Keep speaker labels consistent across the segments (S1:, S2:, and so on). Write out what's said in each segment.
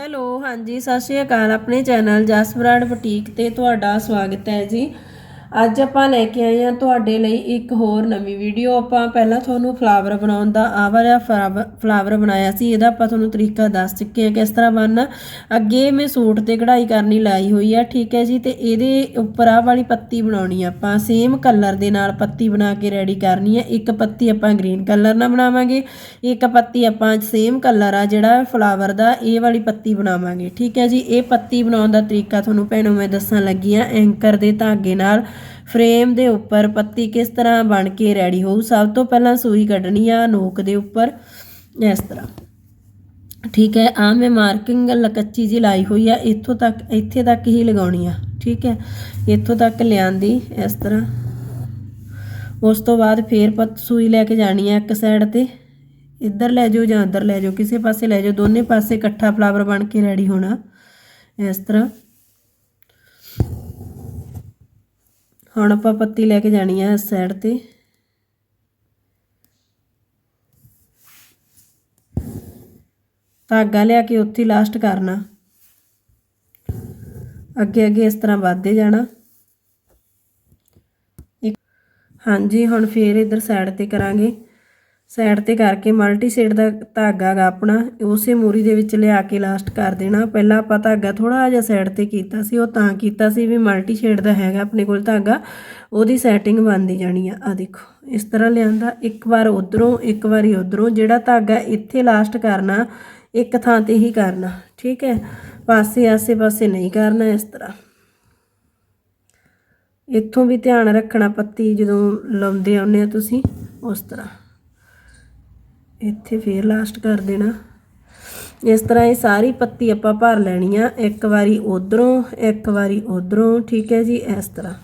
S1: Hello, ਹਾਂਜੀ, ਸਤਿ ਸ਼੍ਰੀ ਅਕਾਲ। ਆਪਣੇ ਚੈਨਲ ਜਸ ਬਰਾੜ ਬੁਟੀਕ ਤੇ ਤੁਹਾਡਾ ਸਵਾਗਤ ਹੈ ਜੀ। ਅੱਜ ਆਪਾਂ ਲੈ ਕੇ ਆਏ ਹਾਂ ਤੁਹਾਡੇ ਲਈ ਇੱਕ ਹੋਰ ਨਵੀਂ ਵੀਡੀਓ। ਆਪਾਂ ਪਹਿਲਾਂ ਤੁਹਾਨੂੰ ਫਲਾਵਰ ਬਣਾਉਣ ਦਾ ਆਹ ਵਾਲਾ ਫਲਾਵਰ ਬਣਾਇਆ ਸੀ, ਇਹਦਾ ਆਪਾਂ ਤੁਹਾਨੂੰ ਤਰੀਕਾ ਦੱਸ ਚੁੱਕੇ ਹਾਂ ਕਿਸ ਤਰ੍ਹਾਂ ਬਣਨਾ ਅੱਗੇ ਮੈਂ ਸੂਟ ਤੇ ਕਢਾਈ ਕਰਨੀ ਲਾਈ ਹੋਈ ਆ, ਠੀਕ ਹੈ ਜੀ, ਤੇ ਇਹਦੇ ਉੱਪਰ ਆਹ ਵਾਲੀ ਪੱਤੀ ਬਣਾਉਣੀ ਆ ਆਪਾਂ। ਸੇਮ ਕਲਰ ਦੇ ਨਾਲ ਪੱਤੀ ਬਣਾ ਕੇ ਰੈਡੀ ਕਰਨੀ ਹੈ ਇੱਕ ਪੱਤੀ ਆਪਾਂ ਗ੍ਰੀਨ ਕਲਰ ਨਾਲ ਬਣਾਵਾਂਗੇ, ਇੱਕ ਪੱਤੀ ਆਪਾਂ ਸੇਮ ਕਲਰ ਆ ਜਿਹੜਾ ਫਲਾਵਰ ਦਾ, ਇਹ ਵਾਲੀ ਪੱਤੀ ਬਣਾਵਾਂਗੇ, ਠੀਕ ਹੈ ਜੀ। ਇਹ ਪੱਤੀ ਬਣਾਉਣ ਦਾ ਤਰੀਕਾ ਤੁਹਾਨੂੰ ਭੈਣੋ ਮੈਂ ਦੱਸਣ ਲੱਗੀ ਆ ਐਂਕਰ ਦੇ ਧਾਗੇ ਨਾਲ। ਫਰੇਮ ਦੇ ਉੱਪਰ ਪੱਤੀ ਕਿਸ ਤਰ੍ਹਾਂ ਬਣ ਕੇ ਰੈਡੀ ਹੋਊ? ਸਭ ਤੋਂ ਪਹਿਲਾਂ ਸੂਈ ਕੱਢਣੀ ਆ ਨੋਕ ਦੇ ਉੱਪਰ, ਇਸ ਤਰ੍ਹਾਂ। ਠੀਕ ਹੈ ਆ ਮੈਂ ਮਾਰਕਿੰਗ ਲਕੱਚੀ ਜੀ ਲਾਈ ਹੋਈ ਆ, ਇੱਥੋਂ ਤੱਕ, ਇੱਥੇ ਤੱਕ ਹੀ ਲਗਾਉਣੀ ਆ। ਠੀਕ ਹੈ, ਇੱਥੋਂ ਤੱਕ ਲਿਆਂਦੀ, ਇਸ ਤਰ੍ਹਾਂ। ਉਸ ਤੋਂ ਬਾਅਦ ਫੇਰ ਪੱਤ ਸੂਈ ਲੈ ਕੇ ਜਾਣੀ ਆ ਇੱਕ ਸਾਈਡ ਤੇ। ਇੱਧਰ ਲੈ ਜਾਓ ਜਾਂ ਉੱਧਰ ਲੈ ਜਾਓ, ਕਿਸੇ ਪਾਸੇ ਲੈ ਜਾਓ, ਦੋਨੇ ਪਾਸੇ ਇਕੱਠਾ ਫਲਾਵਰ ਬਣ ਕੇ ਰੈਡੀ ਹੋਣਾ, ਇਸ ਤਰ੍ਹਾਂ। ਹੁਣ ਆਪਾਂ ਪੱਤੀ ਲੈ ਕੇ ਜਾਣੀ ਆ ਇਸ ਸਾਈਡ ਤੇ। ਧਾਗਾ ਲਿਆ ਕੇ ਉੱਥੇ ਲਾਸਟ ਕਰਨਾ। ਅੱਗੇ ਅੱਗੇ ਇਸ ਤਰ੍ਹਾਂ ਵੱਧਦੇ ਜਾਣਾ। ਇੱਕ ਹਾਂਜੀ, ਹੁਣ ਫੇਰ ਇਧਰ ਸਾਈਡ ਤੇ ਕਰਾਂਗੇ। ਸਾਈਡ ਤੇ ਕਰਕੇ ਮਲਟੀ ਸ਼ੇਡ ਦਾ ਧਾਗਾ ਗਾ ਆਪਣਾ, ਉਸੇ ਮੂਰੀ ਦੇ ਵਿੱਚ ਲਿਆ ਕੇ ਲਾਸਟ ਕਰ ਦੇਣਾ। ਪਹਿਲਾਂ ਆਪਾਂ ਧਾਗਾ ਥੋੜਾ ਜਿਹਾ ਸਾਈਡ ਤੇ ਕੀਤਾ ਸੀ, ਉਹ ਤਾਂ ਕੀਤਾ ਸੀ ਵੀ ਮਲਟੀ ਸ਼ੇਡ ਦਾ ਹੈਗਾ ਆਪਣੇ ਕੋਲ ਧਾਗਾ, ਉਹਦੀ ਸੈਟਿੰਗ ਬਣਦੀ ਜਾਣੀ ਆ। ਆ ਦੇਖੋ, ਇਸ ਤਰ੍ਹਾਂ ਲਿਆਂਦਾ, ਇੱਕ ਵਾਰ ਉਧਰੋਂ, ਇੱਕ ਵਾਰੀ ਉਧਰੋਂ, ਜਿਹੜਾ ਧਾਗਾ ਇੱਥੇ ਲਾਸਟ ਕਰਨਾ, ਇੱਕ ਥਾਂ ਤੇ ਹੀ ਕਰਨਾ, ਠੀਕ ਹੈ? ਪਾਸੇ ਆਸੇ ਪਾਸੇ ਨਹੀਂ ਕਰਨਾ ਇਸ ਤਰ੍ਹਾਂ। ਇੱਥੋਂ ਵੀ ਧਿਆਨ ਰੱਖਣਾ ਪੱਤੀ ਜਦੋਂ ਲਾਉਂਦੇ ਆਉਂਦੇ ਆ ਤੁਸੀਂ, ਉਸ ਤਰ੍ਹਾਂ। ਇੱਥੇ ਫੇਰ ਲਾਸਟ ਕਰ ਦੇਣਾ। ਇਸ ਤਰ੍ਹਾਂ ਇਹ ਸਾਰੀ ਪੱਤੀ ਆਪਾਂ ਭਰ ਲੈਣੀ ਆ। ਇੱਕ ਵਾਰੀ ਉਧਰੋਂ, ਇੱਕ ਵਾਰੀ ਉਧਰੋਂ, ਠੀਕ ਹੈ ਜੀ, ਇਸ ਤਰ੍ਹਾਂ।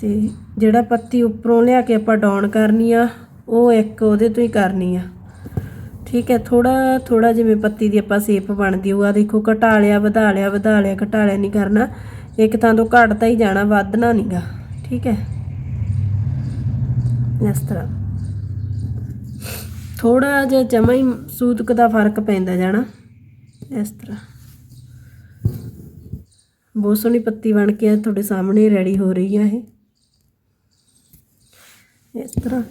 S1: ਤੇ ਜਿਹੜਾ ਪੱਤੀ ਉੱਪਰੋਂ ਲਿਆ ਕੇ ਆਪਾਂ ਡਾਊਨ ਕਰਨੀ ਆ, ਉਹ ਇੱਕ ਉਹਦੇ ਤੋਂ ਹੀ ਕਰਨੀ ਆ। ਠੀਕ ਹੈ ਥੋੜਾ ਥੋੜਾ ਜਿਵੇਂ ਪੱਤੀ ਦੀ ਆਪਾਂ ਸ਼ੇਪ ਬਣਦੀ ਹੋਊਗਾ ਦੇਖੋ ਘਟਾ ਲਿਆ ਵਧਾ ਲਿਆ ਵਧਾ ਲਿਆ ਘਟਾ ਲਿਆ ਨਹੀਂ ਕਰਨਾ। ਇੱਕ ਤਾਂ ਤੋਂ ਘਟਦਾ ਹੀ ਜਾਣਾ, ਵੱਧਣਾ ਨਹੀਂਗਾ ਠੀਕ ਹੈ। ਇਸ ਤਰ੍ਹਾਂ। ਥੋੜਾ ਜਿਹਾ ਜਮਾ ਹੀ ਸੂਤਕ ਦਾ ਫ਼ਰਕ ਪੈਂਦਾ ਜਾਣਾ, ਇਸ ਤਰ੍ਹਾਂ। ਬਹੁਤ ਸੋਹਣੀ ਪੱਤੀ ਬਣ ਕੇ ਤੁਹਾਡੇ ਸਾਹਮਣੇ ਰੈਡੀ ਹੋ ਰਹੀ ਹੈ ਇਹ। ਇਸ ਤਰ੍ਹਾਂ।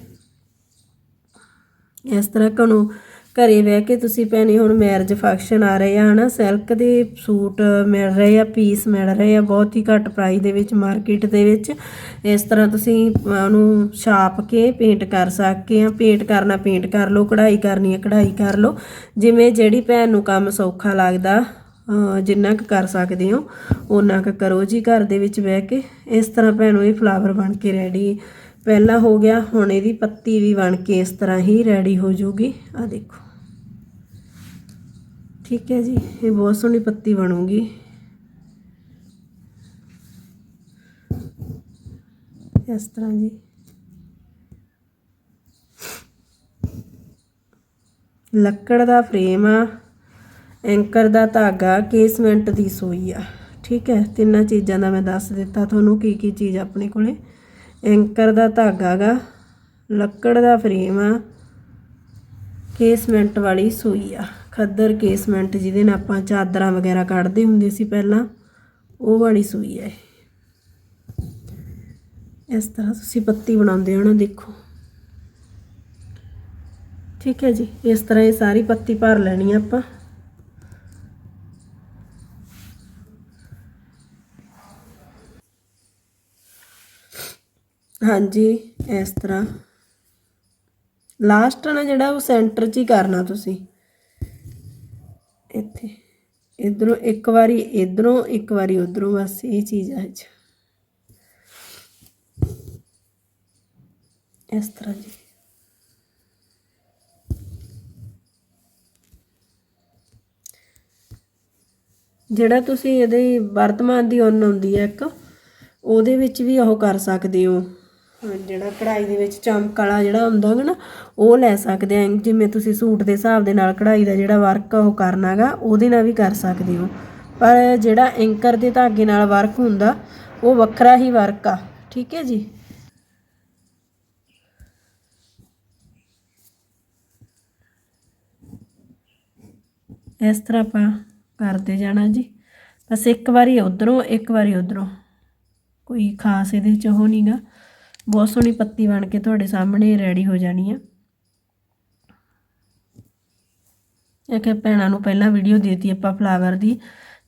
S1: ਇਸ ਤਰ੍ਹਾਂ ਕਣੋ ਘਰੇ ਬਹਿ ਕੇ ਤੁਸੀਂ ਭੈਣੇ ਹੁਣ ਮੈਰਿਜ ਫੰਕਸ਼ਨ ਆ ਰਹੇ ਆ, ਹਨਾ? ਸਿਲਕ ਦੇ ਸੂਟ ਮਿਲ ਰਹੇ ਆ ਪੀਸ ਮਿਲ ਰਹੇ ਆ, ਬਹੁਤ ਹੀ ਘੱਟ ਪ੍ਰਾਈਸ ਦੇ ਵਿੱਚ ਮਾਰਕੀਟ ਦੇ ਵਿੱਚ। ਇਸ ਤਰ੍ਹਾਂ ਤੁਸੀਂ ਉਹਨੂੰ ਛਾਪ ਕੇ ਪੇਂਟ ਕਰ ਸਕਦੇ ਆ। ਪੇਂਟ ਕਰਨਾ ਪੇਂਟ ਕਰ ਲਓ, ਕਢਾਈ ਕਰਨੀ ਹੈ ਕਢਾਈ ਕਰ ਲਓ। ਜਿਵੇਂ ਜਿਹੜੀ ਭੈਣ ਨੂੰ ਕੰਮ ਸੌਖਾ ਲੱਗਦਾ ਜਿੰਨਾ ਕੁ ਕਰ ਸਕਦੇ ਹੋ ਉਹਨਾਂ ਕੁ ਕਰੋ ਜੀ ਘਰ ਦੇ ਵਿੱਚ ਬਹਿ ਕੇ। ਇਸ ਤਰ੍ਹਾਂ ਭੈਣੋ ਇਹ ਫਲਾਵਰ ਬਣ ਕੇ ਰੈਡੀ ਪਹਿਲਾਂ ਹੋ ਗਿਆ, ਹੁਣ ਇਹਦੀ ਪੱਤੀ ਵੀ ਬਣ ਕੇ ਇਸ ਤਰ੍ਹਾਂ ਹੀ ਰੈਡੀ ਹੋ ਜਾਊਗੀ ਆ ਦੇਖੋ। ਠੀਕ ਹੈ ਜੀ, ਇਹ ਬਹੁਤ ਸੋਹਣੀ ਪੱਤੀ ਬਣੂਗੀ। ਇਸ ਤਰ੍ਹਾਂ ਜੀ। ਲੱਕੜ ਦਾ ਫਰੇਮ ਆ, ਐਂਕਰ ਦਾ ਧਾਗਾ ਕੇਸਮੈਂਟ ਦੀ ਸੂਈ ਆ। ਠੀਕ ਹੈ, ਤਿੰਨਾਂ ਚੀਜ਼ਾਂ ਦਾ ਮੈਂ ਦੱਸ ਦਿੱਤਾ ਤੁਹਾਨੂੰ ਕੀ ਕੀ ਚੀਜ਼ ਆਪਣੇ ਕੋਲੇ। ਐਂਕਰ ਦਾ ਧਾਗਾ ਗਾ, ਲੱਕੜ ਦਾ ਫਰੇਮ ਆ ਕੇਸਮੈਂਟ ਵਾਲੀ ਸੂਈ ਆ। ਖੱਦਰ ਕੇਸਮੈਂਟ ਜਿਹਦੇ ਨਾਲ ਆਪਾਂ ਚਾਦਰਾਂ ਵਗੈਰਾ ਕੱਢਦੇ ਹੁੰਦੇ ਸੀ ਪਹਿਲਾਂ, ਉਹ ਵਾਲੀ ਸੂਈ ਹੈ ਇਸ ਤਰ੍ਹਾਂ ਤੁਸੀਂ ਪੱਤੀ ਬਣਾਉਂਦੇ ਹੋ ਨਾ, ਦੇਖੋ। ਠੀਕ ਹੈ ਜੀ, ਇਸ ਤਰ੍ਹਾਂ ਇਹ ਸਾਰੀ ਪੱਤੀ ਭਰ ਲੈਣੀ ਆ ਆਪਾਂ। ਹਾਂਜੀ, ਇਸ ਤਰ੍ਹਾਂ। ਲਾਸਟ ਨਾ ਜਿਹੜਾ ਉਹ ਸੈਂਟਰ 'ਚ ਹੀ ਕਰਨਾ ਤੁਸੀਂ। ਇੱਥੇ। ਇਧਰੋਂ ਇੱਕ ਵਾਰੀ, ਇਧਰੋਂ ਇੱਕ ਵਾਰੀ, ਉਧਰੋਂ ਬਸ ਇਹ ਚੀਜ਼ ਆ ਅੱਜ। ਇਸ ਤਰ੍ਹਾਂ ਜੀ। ਜਿਹੜਾ ਤੁਸੀਂ ਇਹਦੇ ਵਰਤਮਾਨ ਦੀ ਉਨ ਹੁੰਦੀ ਹੈ ਇੱਕ, ਉਹਦੇ ਵਿੱਚ ਵੀ ਉਹ ਕਰ ਸਕਦੇ ਹੋ। ਜਿਹੜਾ ਕਢਾਈ ਦੇ ਵਿੱਚ ਚਮਕ ਵਾਲਾ ਜਿਹੜਾ ਹੁੰਦਾ ਹੈ ਨਾ, ਉਹ ਲੈ ਸਕਦੇ ਆ। ਜਿਵੇਂ ਤੁਸੀਂ ਸੂਟ ਦੇ ਹਿਸਾਬ ਦੇ ਨਾਲ ਕਢਾਈ ਦਾ ਜਿਹੜਾ ਵਰਕ ਉਹ ਕਰਨਾਗਾ ਉਹਦੇ ਨਾਲ ਵੀ ਕਰ ਸਕਦੇ ਹੋ। ਪਰ ਜਿਹੜਾ ਐਂਕਰ ਦੇ ਧਾਗੇ ਨਾਲ ਵਰਕ ਹੁੰਦਾ, ਉਹ ਵੱਖਰਾ ਹੀ ਵਰਕ ਆ। ਠੀਕ ਹੈ ਜੀ? ਇਸ ਤਰ੍ਹਾਂ ਆਪਾਂ ਕਰਦੇ ਜਾਣਾ ਜੀ। ਬਸ ਇੱਕ ਵਾਰੀ ਉਧਰੋਂ, ਇੱਕ ਵਾਰੀ ਉਧਰੋਂ। ਕੋਈ ਖਾਸ ਇਹਦੇ ਚ ਉਹ ਨਹੀਂਗਾ ਬਹੁਤ ਸੋਹਣੀ ਪੱਤੀ ਬਣ ਕੇ ਤੁਹਾਡੇ ਸਾਹਮਣੇ ਰੈਡੀ ਹੋ ਜਾਣੀ ਆ। ਇਹ ਕਿ ਭੈਣਾਂ ਨੂੰ ਪਹਿਲਾਂ ਵੀਡੀਓ ਦੇਤੀ ਆਪਾਂ ਫਲਾਵਰ ਦੀ।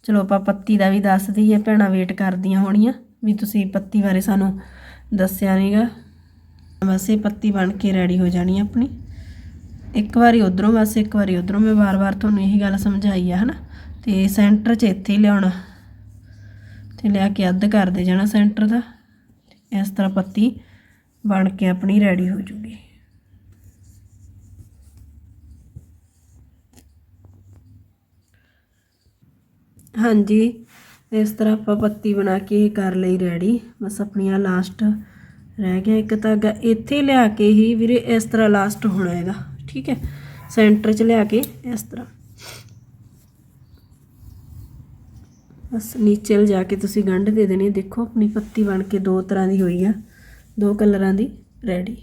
S1: ਚਲੋ ਆਪਾਂ ਪੱਤੀ ਦਾ ਵੀ ਦੱਸ ਦਈਏ, ਭੈਣਾਂ ਵੇਟ ਕਰਦੀਆਂ ਹੋਣੀਆਂ ਵੀ ਤੁਸੀਂ ਪੱਤੀ ਬਾਰੇ ਸਾਨੂੰ ਦੱਸਿਆ ਨਹੀਂਗਾ ਬਸ ਇਹ ਪੱਤੀ ਬਣ ਕੇ ਰੈਡੀ ਹੋ ਜਾਣੀ ਆਪਣੀ। ਇੱਕ ਵਾਰੀ ਉਧਰੋਂ ਬਸ, ਇੱਕ ਵਾਰੀ ਉਧਰੋਂ ਮੈਂ ਵਾਰ-ਵਾਰ ਤੁਹਾਨੂੰ ਇਹੀ ਗੱਲ ਸਮਝਾਈ ਆ, ਹਨਾ? ਤੇ ਸੈਂਟਰ 'ਚ ਇੱਥੇ ਹੀ ਲਿਆਉਣਾ। ਤੇ ਲਿਆ ਕੇ ਅੱਧ ਕਰਦੇ ਜਾਣਾ ਸੈਂਟਰ ਦਾ। ਇਸ ਤਰ੍ਹਾਂ ਪੱਤੀ ਬਣ ਕੇ ਆਪਣੀ ਰੈਡੀ ਹੋ ਜੂਗੀ। ਹਾਂਜੀ, ਇਸ ਤਰ੍ਹਾਂ ਆਪਾਂ ਪੱਤੀ ਬਣਾ ਕੇ ਕਰ ਲਈ ਰੈਡੀ ਬਸ ਆਪਣੀਆਂ ਲਾਸਟ ਰਹਿ ਗਿਆ। ਇੱਕ ਧਾਗਾ ਇੱਥੇ ਲਿਆ ਕੇ ਹੀ ਵੀਰੇ ਇਸ ਤਰ੍ਹਾਂ ਲਾਸਟ ਹੋਣਾ ਇਹਦਾ ਠੀਕ ਹੈ? ਸੈਂਟਰ 'ਚ ਲਿਆ ਕੇ ਇਸ ਤਰ੍ਹਾਂ। ਬਸ ਨੀਚੇ ਲਿਜਾ ਕੇ ਤੁਸੀਂ ਗੰਢ ਦੇ ਦੇਣੀ। ਦੇਖੋ ਆਪਣੀ ਪੱਤੀ ਬਣ ਕੇ ਦੋ ਤਰ੍ਹਾਂ ਦੀ ਹੋਈ ਆ। ਦੋ ਕਲਰਾਂ ਦੀ ਰੈਡੀ।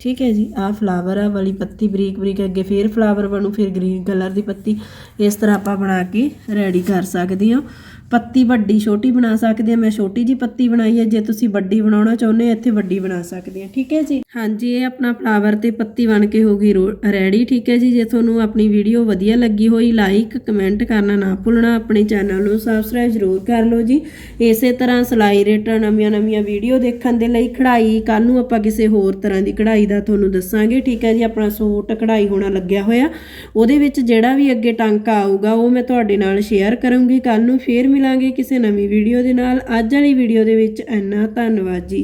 S1: ਠੀਕ ਹੈ ਜੀ, ਆਹ ਫਲਾਵਰ ਆ, ਵਾਲੀ ਪੱਤੀ ਬਰੀਕ ਬਰੀਕ ਅੱਗੇ ਫੇਰ ਫਲਾਵਰ ਬਣੂ, ਫਿਰ ਗ੍ਰੀਨ ਕਲਰ ਦੀ ਪੱਤੀ। ਇਸ ਤਰ੍ਹਾਂ ਆਪਾਂ ਬਣਾ ਕੇ ਰੈਡੀ ਕਰ ਸਕਦੇ ਹਾਂ। ਪੱਤੀ ਵੱਡੀ, ਛੋਟੀ ਬਣਾ ਸਕਦੇ ਆ। ਮੈਂ ਛੋਟੀ ਜੀ ਪੱਤੀ ਬਣਾਈ ਹੈ। ਜੇ ਤੁਸੀਂ ਵੱਡੀ ਬਣਾਉਣਾ ਚਾਹੁੰਦੇ ਆ ਇੱਥੇ ਵੱਡੀ ਬਣਾ ਸਕਦੇ ਆ। ਠੀਕ ਹੈ ਜੀ? ਹਾਂਜੀ, ਇਹ ਆਪਣਾ ਫਲਾਵਰ ਤੇ ਪੱਤੀ ਬਣ ਕੇ ਹੋ ਗਈ ਰੈਡੀ। ਠੀਕ ਹੈ ਜੀ? ਜੇ ਤੁਹਾਨੂੰ ਆਪਣੀ ਵੀਡੀਓ ਵਧੀਆ ਲੱਗੀ ਹੋਈ ਲਾਈਕ ਕਮੈਂਟ ਕਰਨਾ ਨਾ ਭੁੱਲਣਾ। ਆਪਣੇ ਚੈਨਲ ਨੂੰ ਸਬਸਕ੍ਰਾਈਬ ਜ਼ਰੂਰ ਕਰ ਲਓ ਜੀ। ਇਸੇ ਤਰ੍ਹਾਂ ਸਿਲਾਈ ਰੇਟਾਂ ਨਵੀਆਂ ਨਵੀਆਂ ਵੀਡੀਓ ਦੇਖਣ ਦੇ ਲਈ ਕਢਾਈ। ਕੱਲ ਨੂੰ ਆਪਾਂ ਕਿਸੇ ਹੋਰ ਤਰ੍ਹਾਂ ਦੀ ਕਢਾਈ ਦਾ ਤੁਹਾਨੂੰ ਦੱਸਾਂਗੇ। ਠੀਕ ਹੈ ਜੀ? ਆਪਣਾ ਸੂਟ ਕਢਾਈ ਹੋਣਾ ਲੱਗਿਆ ਹੋਇਆ। ਉਹਦੇ ਵਿੱਚ ਜਿਹੜਾ ਵੀ ਅੱਗੇ ਟਾਂਕਾ ਆਊਗਾ, ਉਹ ਮੈਂ ਤੁਹਾਡੇ ਨਾਲ ਸ਼ੇਅਰ ਕਰੂੰਗੀ। ਕੱਲ ਨੂੰ ਫੇਰ ਮਿਲਾਂਗੇ ਕਿਸੇ ਨਵੀਂ ਵੀਡੀਓ ਦੇ ਨਾਲ। ਅੱਜ ਵਾਲੀ ਵੀਡੀਓ ਦੇ ਵਿੱਚ ਇੰਨਾ ਧੰਨਵਾਦ ਜੀ।